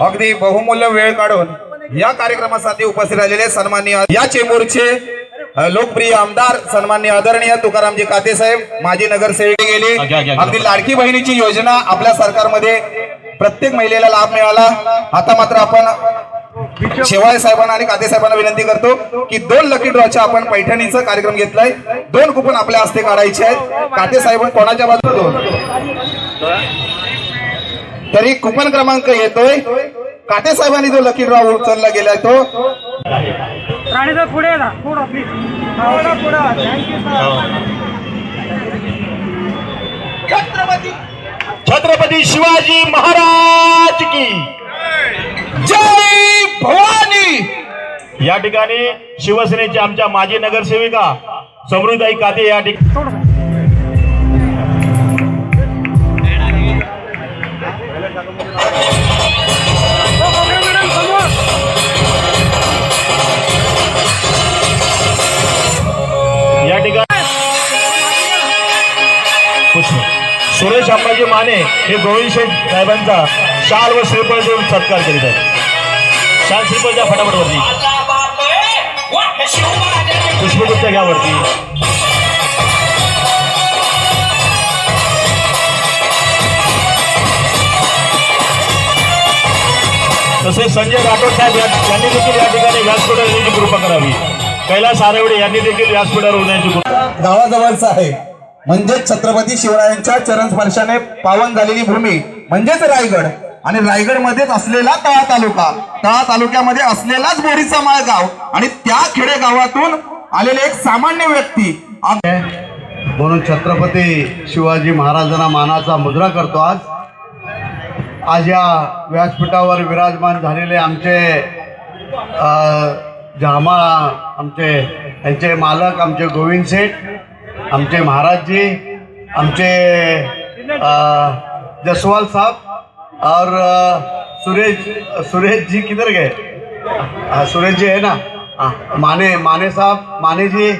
अगदी बहुमूल्य वेळ काढून या कार्यक्रमासाठी उपस्थित राहिलेले सन्माननीय या चेंबूरचे लोकप्रिय आमदार सन्माननीय आदरणीय तुकारामजी काते साहेब माजी नगरसेवक गेले. अगदी लाडकी बहिणीची योजना आपल्या सरकारमध्ये प्रत्येक महिलेला लाभ मिळाला. आता मात्र आपण शेवाळे साहेबांना आणि काते साहेबांना विनंती करतो की दोन लकी ड्रॉच्या आपण पैठणीचा कार्यक्रम घेतलाय. दोन कुपन आपल्या हस्ते काढायचे आहेत. काते साहेब कोणाच्या बाजूला दोन? तरी कुपन क्रमांक येतोय. काटे साहेबांनी जो लकी ड्रॉ उचलला गेलाय तो. राणीचा पुढे ना. पुढं प्लीज पुढं. पुढं thank you sir Chhatrapati. Shivaji Maharaj की. जय भवानी. या ठिकाणी शिवसेनेचे आमच्या माजी नगरसेविका समृद्धाई काते या ठिकाणी सुरेश माने हे गोविंद शेठ साहेबांचा शाल व श्रीफळ देऊन सत्कार करीत आहेत. शाल श्रीफळ द्या फटाफट वरती घ्या वरती. तसेच संजय राठोड साहेब यांनी देखील या ठिकाणी व्यासपीठावर येण्याची कृपा करावी. कैलास आरवडे यांनी देखील व्यासपीठावर होण्याची कृपा गावाजवळचा आहे. म्हणजेच छत्रपती शिवरायांच्या चरण स्पर्शाने पावन झालेली भूमी म्हणजेच रायगड. आणि रायगड मध्येच असलेला तळा तालुका. तळा तालुक्यामध्ये असलेलाच बोरीचा माळगाव. आणि त्या खेडे गावातून आलेले एक सामान्य व्यक्ती. म्हणून छत्रपती शिवाजी महाराजांना मानाचा मुद्रा करतो आज. आज या व्यासपीठावर विराजमान झालेले आमचे जामा आमचे यांचे मालक आमचे गोविंद शेठ आमचे महाराजजी आमचे जसवाल साहब और सुरेश सुरेश जी किधर गए? सुरेश जी है ना? माने माने साहब माने जी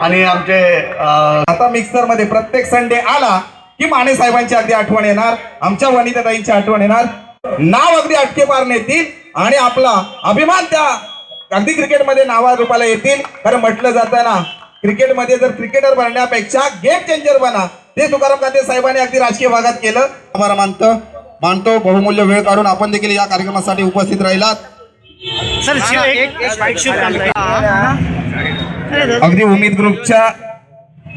आणि आमचे आता मिक्सरमध्ये प्रत्येक संडे आला की माने साहेबांची अगदी आठवण येणार आमच्या वनिताताईंची आठवण येणार. नाव अगदी अटके पार नेतील आणि आपला अभिमान त्या अगदी क्रिकेटमध्ये नावा रूपाला येतील. कारण म्हटलं जातं ना क्रिकेटमध्ये जर क्रिकेटर बनण्यापेक्षा गेम चेंजर बना ते तुकाराम काते साहेबांनी अगदी राजकीय भागात केलं. आभार मानतो मानतो बहुमूल्य वेळ काढून आपण देखील या कार्यक्रमासाठी उपस्थित राहिलात. सर शिव एक एक शिव अगदी उमेद ग्रुपच्या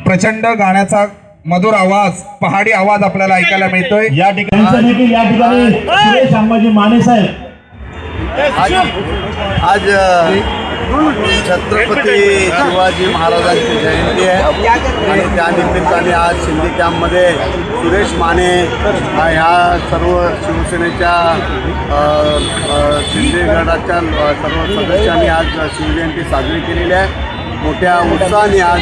प्रचंड गाण्याचा मधुर आवाज पहाडी आवाज आपल्याला ऐकायला मिळतोय. या ठिकाणी या ठिकाणी सुरेश अंबाजी माने साहेब. आज छत्रपती शिवाजी महाराजांची जयंती आहे. आणि त्या निमित्ताने आज शिंदे कॅम्पमध्ये सुरेश माने ह्या सर्व शिवसेनेच्या अ, अ, शिंदे गटाच्या अ, सर्व सदस्यांनी आज शिवजयंती साजरी केलेली आहे. मोठ्या उत्साहाने आज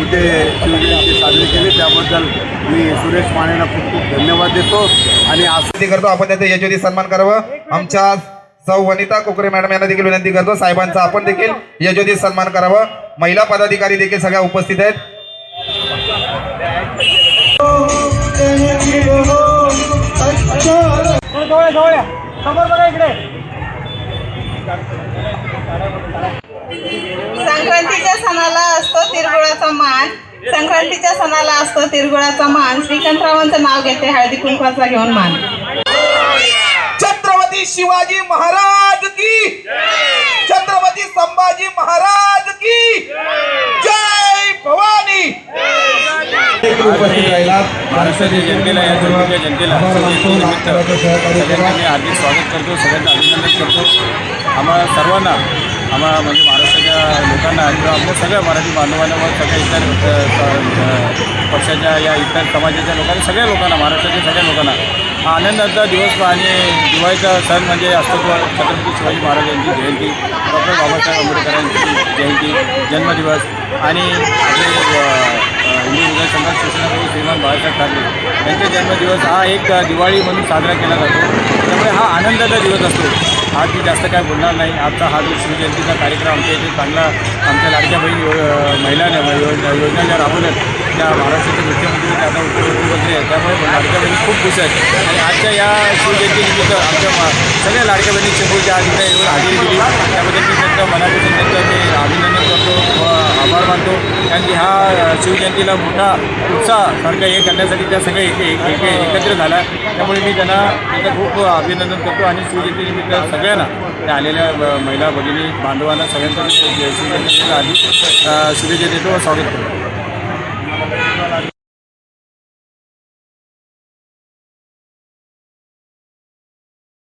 इथे शिवजयंती साजरी केली. त्याबद्दल मी सुरेश मानेला खूप खूप धन्यवाद देतो. आणि असं विनंती करतो. आपण त्याचा यशोदी सन्मान करावं. आमच्या सौ वनिता कोकरे मॅडम यांना देखील विनंती करतो. साहेबांचा आपण देखील यजोदी सन्मान करावं. महिला पदाधिकारी देखील सगळ्या उपस्थित आहेत. संक्रांतीच्या सणाला असतो तिरगुळाचा मान. संक्रांतीच्या सणाला असतो तिरगुळाचा मान. श्रीकांतरावांचं नाव घेते. हळदी कुंकवाचा घेऊन मान. शिवाजी महाराज की। छत्रपती संभाजी महाराज की। जय भवानी। उपस्थित राहिलात महाराष्ट्राच्या जनतेला या दुर्गाच्या जनतेला. निमित्त सगळ्यांना मी हार्दिक स्वागत करतो सगळ्यांना अभिनंदन करतो. आम्हाला सर्वांना आम्हाला म्हणजे महाराष्ट्राच्या लोकांना किंवा आपल्या सगळ्या मराठी बांधवांना व सगळ्या इतर पक्षाच्या या इतर समाजाच्या लोकांना सगळ्या लोकांना महाराष्ट्राच्या सगळ्या लोकांना हा आनंदाचा दिवस आणि दिवाळीचा सण म्हणजे असतो छत्रपती शिवाजी महाराज यांची जयंती डॉक्टर बाबासाहेब आंबेडकरांची जयंती जन्मदिवस आणि आपले हिंदू हृदय संघात शिवसेनाप्रमुख श्रीमान बाळासाहेब ठाकरे यांचा जन्मदिवस हा एक दिवाळी म्हणून साजरा केला जातो. त्यामुळे हा आनंदाचा दिवस असतो. आज मी जास्त काय बोलणार नाही. आजचा हा जो शिवजयंतीचा कार्यक्रम आमच्या इथे चांगला आमच्या लाडक्या बहीण यो- महिलाने योजना ज्या राबवल्यात त्या महाराष्ट्राचे मुख्यमंत्री ते आता उपमुख्यमंत्री आहेत. त्यामुळे लाडक्या बहिणी खूप खुश आहेत. आणि आजच्या या शिवजयंतीनिमित्त आमच्या सगळ्या लाडक्या बहिणी चिपळूच्या आज इथे येऊन हजेरी दिली. त्याबद्दल मी त्यांचं मनापासून त्यांचं मी अभिनंदन करतो. व मानतो. कारण की हा शिवजयंतीला मोठा उत्साह सारखा हे करण्यासाठी त्या सगळ्या एक एक- एक- एकत्र झाला. त्यामुळे मी त्यांना त्यांचं खूप अभिनंदन करतो आणि शिवजयंतीनिमित्त सगळ्यांना त्या आलेल्या महिला भगिनी बांधवांना सगळ्यांचा मी आधी शुभेच्छा देतो व स्वागत करतो.